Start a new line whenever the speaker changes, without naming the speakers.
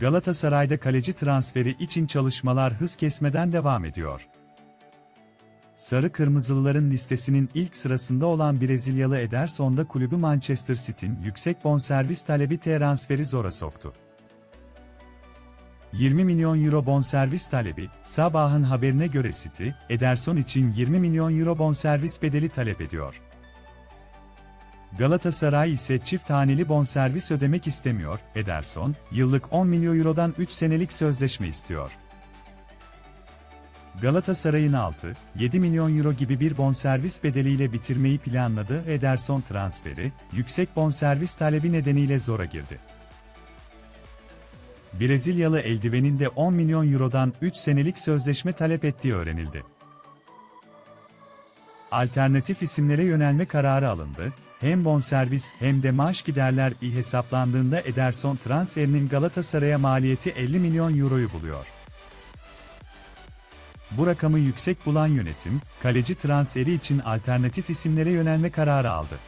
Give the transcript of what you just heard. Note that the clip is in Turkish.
Galatasaray'da kaleci transferi için çalışmalar hız kesmeden devam ediyor. Sarı Kırmızılıların listesinin ilk sırasında olan Brezilyalı Ederson'da kulübü Manchester City'nin yüksek bonservis talebi transferi zora soktu. 20 milyon euro bonservis talebi, Sabah'ın haberine göre City, Ederson için 20 milyon euro bonservis bedeli talep ediyor. Galatasaray ise çift haneli bonservis ödemek istemiyor, Ederson, yıllık 10 milyon eurodan 3 senelik sözleşme istiyor. Galatasaray'ın 6, 7 milyon euro gibi bir bonservis bedeliyle bitirmeyi planladığı Ederson transferi, yüksek bonservis talebi nedeniyle zora girdi. Brezilyalı eldivenin de 10 milyon eurodan 3 senelik sözleşme talep ettiği öğrenildi. Alternatif isimlere yönelme kararı alındı. Hem bonservis hem de maaş giderler iyi hesaplandığında Ederson transferinin Galatasaray'a maliyeti 50 milyon euroyu buluyor. Bu rakamı yüksek bulan yönetim, kaleci transferi için alternatif isimlere yönelme kararı aldı.